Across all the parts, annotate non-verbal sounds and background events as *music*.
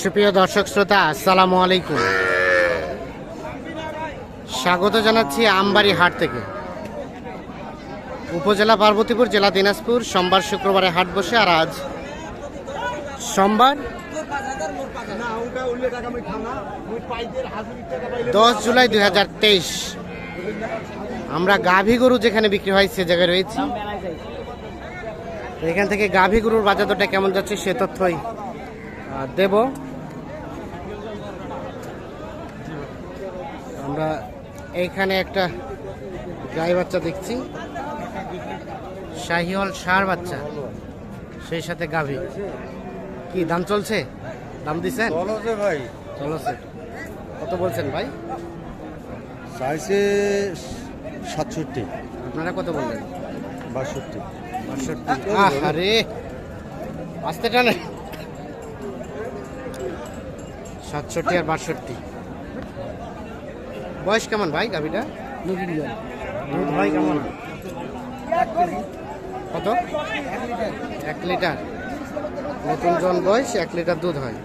সুপ্রিয় দর্শক শ্রোতা, আসসালামু আলাইকুম। স্বাগত জানাচ্ছি আমবাড়ি হাট থেকে। উপজেলা পার্বতীপুর, জেলা দিনাজপুর, সোমবার শুক্রবারে হাট বসে, আর আজ সোমবার দশ জুলাই দুই হাজার তেইশ। আমরা গাভী গরু যেখানে বিক্রি হয়, সে জায়গায় রয়েছি। এখান থেকে গাভী গরুর বাজার দরটা কেমন যাচ্ছে সে তথ্যই দেব। আমরা এইখানে একটা গাই বাচ্চা দেখছি। শাহিওয়াল সার বাচ্চা সেই সাথে গাভী। কি দাম চলছে? দাম দিচ্ছেন ভাই। চলছে কত বলছেন ভাই? চাইছে সাতষট্টি। আপনারা কত বললেন? বাষট্টি। আরে আসতে টানে। সাতষট্টি আর বাষট্টি। বয়স কেমন ভাই গাভিটা? কেমন? কত? এক লিটার। নতুন জন বয়স, এক লিটার দুধ হয়।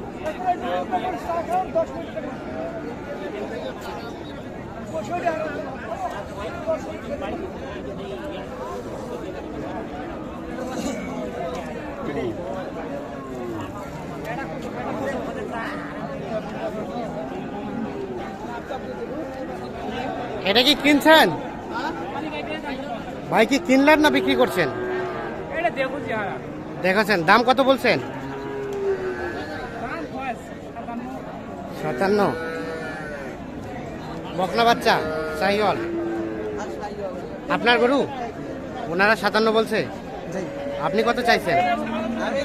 এটা কি কিনছেন? ভাই কি কিনলেন না বিক্রি করছেন? দেখেছেন? দাম কত বলছেন? সাতান্ন। বকনা বাচ্চা সাইওয়াল আপনার গরু? ওনারা সাতান্ন বলছে? আপনি কত চাইছেন? আমি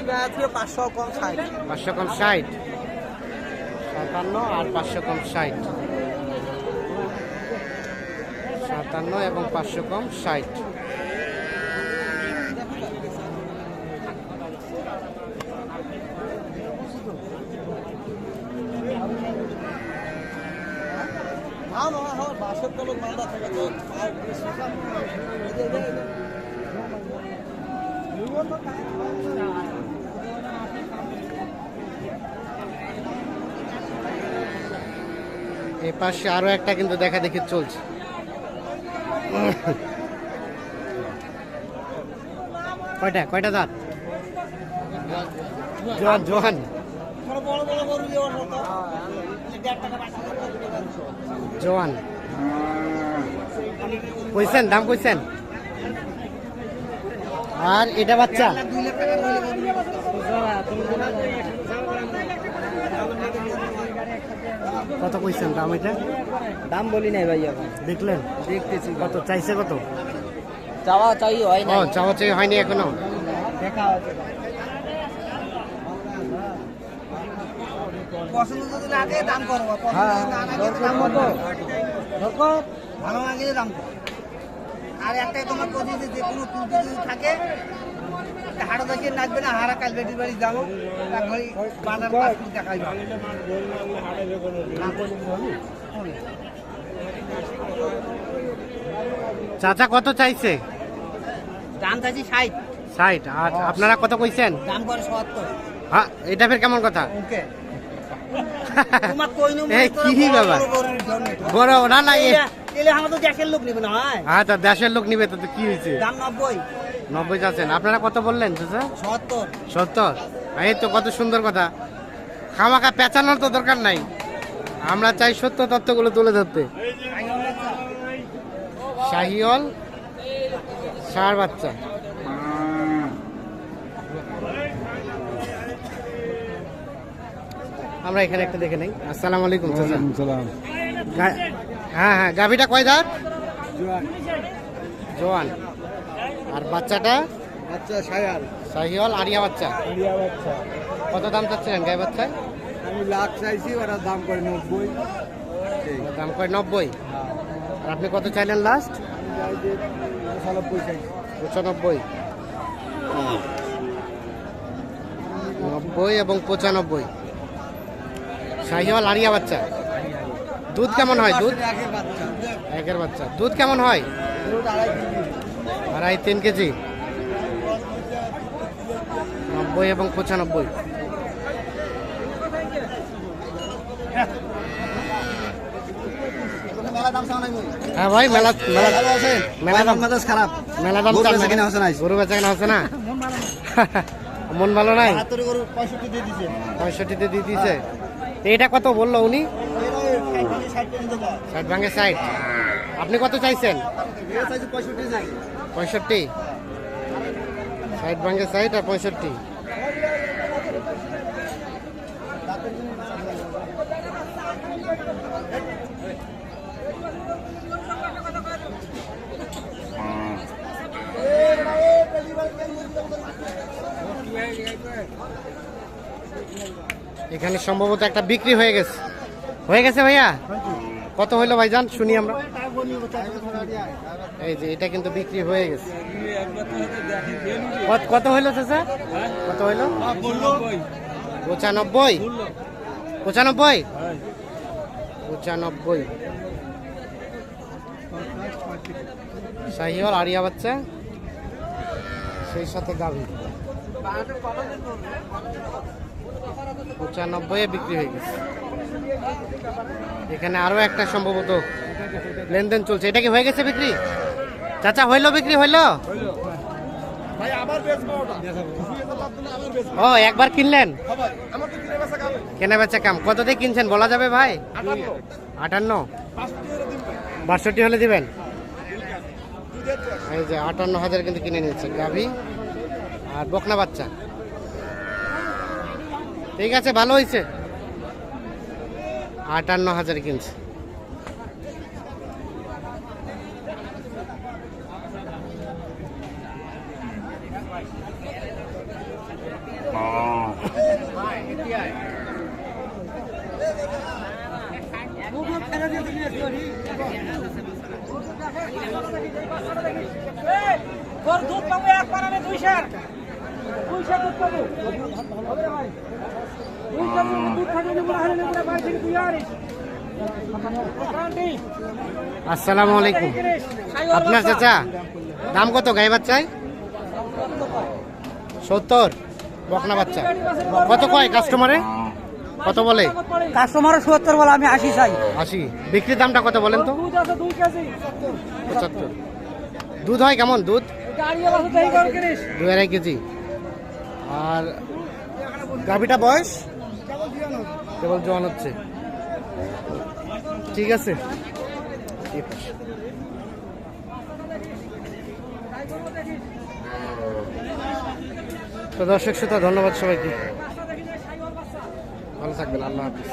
পাঁচশো কম ষাট। পাঁচশো কম ষাট। সাতান্ন আর পাঁচশো কম ষাট। সাতান্ন এবং পাঁচশো কম ষাট। আমার আমার বাসত্তর লোক মালদা থেকে তো আর বেশি। এই যে, এই যে, এ পাশে আরও একটা কিন্তু দেখা দেখি চলছে। কয়টা? কয়টা দাঁত? জোয়ান। পারছ। জোয়ান। কইছেন? দাম কইছেন? আর এটা বাচ্চা? কত কইছেন দাম এটা? দাম বলি নাই ভাই দেখলেন? দেখতেছি। কত? চাইছে কত? চাওয়া চাই হয় না চাওয়া চাই হয়নি এখনও? দেখা পছন্দ যদি লাগে দাম করব পছন্দ না লাগে দাম করব। ভালো লাগে দাম করব। আর একটাই তোমার কথা যে কোনো ত্রুটি যদি থাকে হাড়ো দেখিয়ে নাচবে না হারা কাল বেটির বাড়ি যাব তারপরে দেখাই চাচা কত চাইছে? দাম চাইছি ষাট। ষাট আর আপনারা কত কইছেন? দাম করে সত্তর। হ্যাঁ এটা ফের কেমন কথা? ওকে। *laughs* তোমার কই কি বাবা? বড় না না এ আমরা তো দেশের লোক নেবে না হ্যাঁ তা দেশের লোক নিবে তো কি হয়েছে? দাম নব্বই। নব্বই চাচ্ছেন। আপনারা কত বললেন চাচা? সত্তর। সত্তর? এই তো কত সুন্দর কথা। খামাখা পেঁচানোর তো দরকার নাই। আমরা চাই সত্য তত্ত্বগুলো তুলে ধরতে। শাহিওল ষাঁড় বাচ্চা। আমরা এখানে একটা দেখে নেই। আসসালামু আলাইকুম হ্যাঁ হ্যাঁ গাভিটা কয় দাঁত? জোয়ান। আর বাচ্চাটা? আচ্ছা সায়াল। শাহিওয়াল আরিয়া বাচ্চা? ইন্ডিয়া বাচ্চা। কত দাম চাচ্ছিলেন গাই বাচ্চায়? আমি লাখ চাইছি ওরা দাম করে নব্বই। দাম কয় নব্বই। আর আপনি কত চাইলেন লাস্ট পঁচানব্বই চাইছি। পঁচানব্বই। নব্বই এবং পঁচানব্বই। শাহিওয়াল আরিয়া বাচ্চা? দুধ কেমন হয়? দুধ? একের বাচ্চা। দুধ কেমন হয়? আড়াই তিন কেজি। নব্বই এবং পঁচানব্বই। হ্যাঁ ভাই মেলা মেলা ভালো আছেন? মেলা দাম খারাপ। মেলা দাম গরু বেচা না? কিনা হচ্ছে না গরু বেচা কেনা হচ্ছে না? মন ভালো *laughs* নাই? পঁয়ষট্টিতে দিয়ে দিছে। এটা কত বলল উনি? ষাট ভাঙে ষাট আপনি কত চাইছেন? পঁয়ষট্টি। ষাট ভাঙে ষাট আর পঁয়ষট্টি। এখানে সম্ভবত একটা বিক্রি হয়ে গেছে। হয়ে গেছে ভাইয়া? কত হইল ভাইজান? শুনি আমরা। এই যে, এটা কিন্তু বিক্রি হয়ে গেছে। কত- হইল চাচা? কত হইল? পঁচানব্বই। পঁচানব্বই? পঁচানব্বই। শাহিওয়াল আরিয়া বাচ্চা। সেই সাথে গাভী। পঁচানব্বই বিক্রি হয়ে গেছে। এখানে আরও একটা সম্ভবত লেনদেন চলছে। এটা কি হয়ে গেছে বিক্রি? চাচা হইল বিক্রি হইল? ও একবার কিনলেন? কেনা বেচা কাম। কত দিয়ে কিনছেন বলা যাবে ভাই? আটান্ন। বাষট্টি হলে দিবেন। এই যে আটান্ন হাজার কিন্তু কিনে নিয়েছে গাভী আর বকনা বাচ্চা। ঠিক আছে ভালো হয়েছে আটান্ন হাজার কিনছে দুধ পাবো এক পারানে দুই সার দুই সার দুধ পাবো। আসসালামু আলাইকুম। আপনার চাচা দাম কত গাই বাচ্চায়? সত্তর বকনা বাচ্চা। কত কয় কাস্টমারে কত বলে? কাস্টমারও সত্তর বলে আমি আশি চাই। আশি। বিক্রির দামটা কত বলেন তো? পঁচাত্তর। দুধ হয় কেমন দুধ? দু আড়াই কেজি। আর গাভিটা বয়স? কেবল জোয়ান হচ্ছে। ঠিক আছে? ঠিক আছে। তো দর্শক শ্রোতা, ধন্যবাদ সবাইকে। ভালো থাকবেন, আল্লাহ হাফিজ।